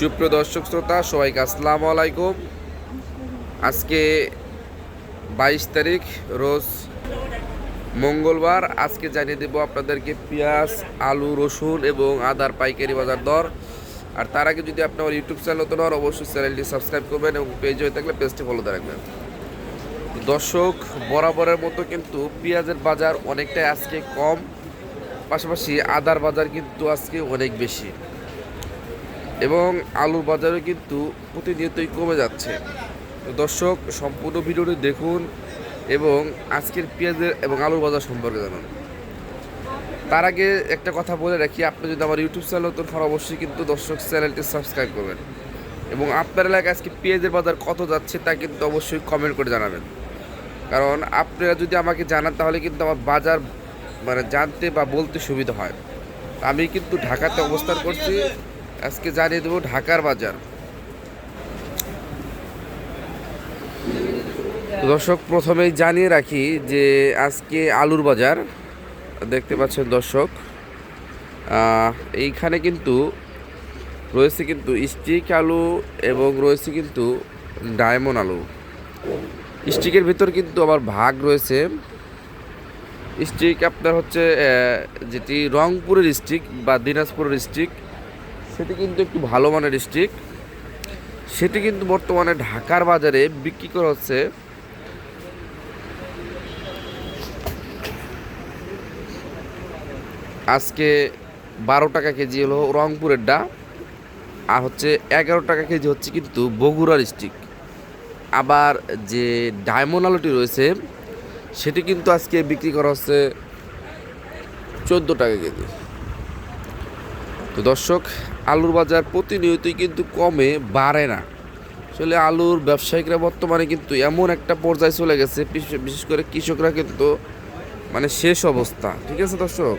সুপ্রিয় দর্শক শ্রোতা, সবাইকে আসসালামু আলাইকুম। আজকে বাইশ তারিখ, রোজ মঙ্গলবার। আজকে জানিয়ে দেব আপনাদেরকে পেঁয়াজ, আলু, রসুন এবং আদার পাইকারি বাজার দর। আর তার আগে যদি আপনার ইউটিউব চ্যানেল নতুন হন, অবশ্যই চ্যানেলটি সাবস্ক্রাইব করবেন এবং পেজ হয়ে থাকলে পেজটি ফলো রাখবেন। দর্শক, বরাবরের মতো কিন্তু পেঁয়াজের বাজার অনেকটাই আজকে কম। পাশাপাশি আদার বাজার কিন্তু আজকে অনেক বেশি। এবং আলুর বাজারও কিন্তু প্রতিনিয়তই কমে যাচ্ছে। দর্শক, সম্পূর্ণ ভিডিওটি দেখুন এবং আজকের পেঁয়াজের এবং আলুর বাজার সম্পর্কে জানুন। তার আগে একটা কথা বলে রাখি, আপনি যদি আমার ইউটিউব চ্যানেল নতুন হন অবশ্যই কিন্তু দর্শক চ্যানেলটি সাবস্ক্রাইব করবেন। এবং আপনার এলাকায় আজকে পেঁয়াজের বাজার কত যাচ্ছে তা কিন্তু অবশ্যই কমেন্ট করে জানাবেন। কারণ আপনারা যদি আমাকে জানান, তাহলে কিন্তু আমার বাজার মানে জানতে বা বলতে সুবিধা হয়। আমি কিন্তু ঢাকাতে অবস্থান করছি আজকে জানিয়ে দেবো ঢাকার বাজার। দর্শক, প্রথমেই জানিয়ে রাখি যে আজকে আলুর বাজার, দেখতে পাচ্ছেন দর্শক এইখানে কিন্তু রয়েছে কিন্তু স্টিক আলু এবং রয়েছে কিন্তু ডায়মন্ড আলু। স্টিকের ভিতর কিন্তু আবার ভাগ রয়েছে। স্টিক আপনার হচ্ছে যেটি রংপুরের স্টিক বা দিনাজপুরের স্টিক সেটি কিন্তু একটু ভালো মানের স্টিক। সেটি কিন্তু বর্তমানে ঢাকার বাজারে বিক্রি করা হচ্ছে। আজকে বারো টাকা কেজি হলো রংপুরেরটা আর হচ্ছে এগারো টাকা কেজি হচ্ছে কিন্তু বগুড়ার স্টিক। আবার যে ডায়মন্ড আলুটি রয়েছে, সেটি কিন্তু আজকে বিক্রি করা হচ্ছে চোদ্দ টাকা কেজি। তো দর্শক, আলুর বাজার প্রতিনিয়তই কিন্তু কমে, বাড়ে না। আসলে আলুর ব্যবসায়িকরা বর্তমানে কিন্তু এমন একটা পর্যায়ে চলে গেছে, বিশেষ- করে কৃষকরা কিন্তু মানে শেষ অবস্থা। ঠিক আছে দর্শক?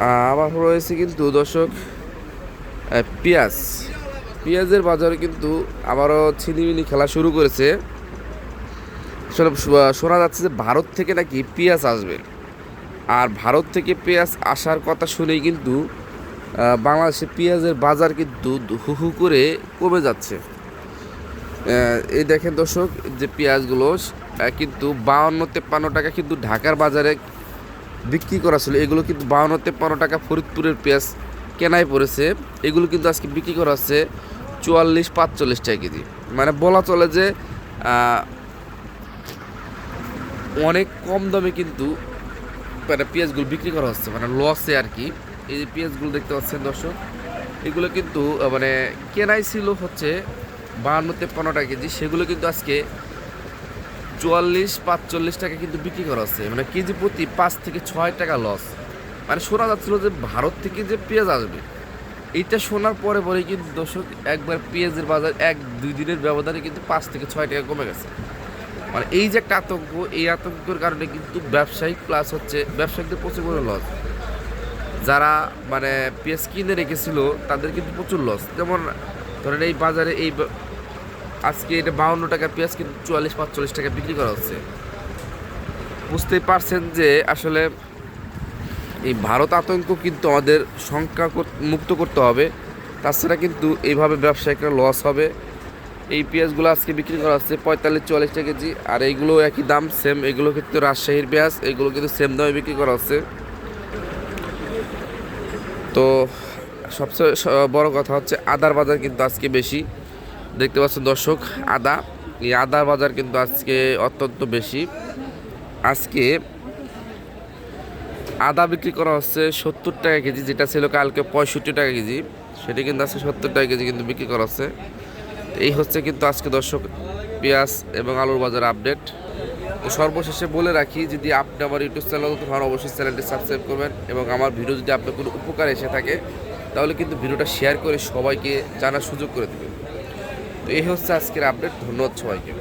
আবার রয়েছে কিন্তু দর্শক পেঁয়াজ। পেঁয়াজের বাজারে কিন্তু আবারও ছিনিমিনি খেলা শুরু করেছে। আসলে শোনা যাচ্ছে যে ভারত থেকে নাকি পেঁয়াজ আসবে। আর ভারত থেকে পেঁয়াজ আসার কথা শুনেই কিন্তু বাংলাদেশে পেঁয়াজের বাজার কিন্তু হু হু করে কমে যাচ্ছে। এই দেখেন দর্শক যে পেঁয়াজগুলো কিন্তু বাউন্ন তেপ্পান্ন টাকা কিন্তু ঢাকার বাজারে বিক্রি করা ছিল। এগুলো কিন্তু বাউন্ন তেপ্পান্ন টাকা ফরিদপুরের পেঁয়াজ কেনাই পড়েছে। এগুলো কিন্তু আজকে বিক্রি করা হচ্ছে চুয়াল্লিশ পাঁচচল্লিশ টাকা কেজি। মানে বলা চলে যে অনেক কম দামে কিন্তু মানে পেঁয়াজগুলো বিক্রি করা হচ্ছে। মানে লসে আর কি। এই যে পেঁয়াজগুলো দেখতে পাচ্ছেন দর্শক, এগুলো কিন্তু মানে কেনাই ছিল হচ্ছে বাহান্ন তেপ্পান্ন টাকা কেজি, সেগুলো কিন্তু আজকে চুয়াল্লিশ পাঁচচল্লিশ টাকা কিন্তু বিক্রি করা হচ্ছে। মানে কেজি প্রতি পাঁচ থেকে ছয় টাকা লস মানে শোনা যাচ্ছিল যে ভারত থেকে যে পেঁয়াজ আসবে এইটা শোনার পরে পরে কিন্তু দর্শক একবার পেঁয়াজের বাজার এক দুই দিনের ব্যবধানে কিন্তু পাঁচ থেকে ছয় টাকা কমে গেছে। মানে এই যে একটা আতঙ্ক, এই আতঙ্কের কারণে কিন্তু ব্যবসায়িক প্লাস হচ্ছে ব্যবসায়িকদের প্রচুর লস যারা মানে পেঁয়াজ কিনে রেখেছিল, তাদের কিন্তু প্রচুর লস যেমন, ধরেন এই বাজারে এই আজকে এটা বাউন্ন টাকা পেঁয়াজ কিন্তু চুয়াল্লিশ, পাঁচচল্লিশ টাকা বিক্রি করা হচ্ছে। বুঝতেই পারছেন যে, আসলে এই ভারত আতঙ্ক কিন্তু আমাদের সংখ্যা মুক্ত করতে হবে। তাছাড়া কিন্তু এইভাবে ব্যবসায়িকরা লস হবে। এই পেঁয়াজগুলো আজকে বিক্রি করা হচ্ছে পঁয়তাল্লিশ, চুয়াল্লিশ টাকা কেজি। আর এইগুলো একই দাম সেম এগুলো কিন্তু রাজশাহীর পেঁয়াজ, এগুলো কিন্তু সেম দামে বিক্রি করা হচ্ছে। তো সবচেয়ে বড় কথা হচ্ছে আদার বাজার কিন্তু আজকে বেশি। দেখতে পাচ্ছেন দর্শক, আদা, এই আদার বাজার কিন্তু আজকে অত্যন্ত বেশি। আজকে আদা বিক্রি করা হচ্ছে সত্তর টাকা কেজি, যেটা ছিল কালকে পঁয়ষট্টি টাকা কেজি। সেটি কিন্তু আজকে সত্তর টাকা কেজি কিন্তু বিক্রি করা হচ্ছে। এই হচ্ছে কিন্তু আজকে দর্শক পেঁয়াজ এবং আলুর বাজার আপডেট সর্বশেষে বলে রাখি, যদি আপনি আমার ইউটিউব চ্যানেল নতুন হন, অবশ্যই চ্যানেলটি সাবস্ক্রাইব করবেন এবং আমার ভিডিও যদি আপনার কোনো উপকার এসে থাকে, তাহলে কিন্তু ভিডিওটা শেয়ার করে সবাইকে জানার সুযোগ করে দেবেন। তো এই হচ্ছে আজকের আপডেট ধন্যবাদ সবাইকে।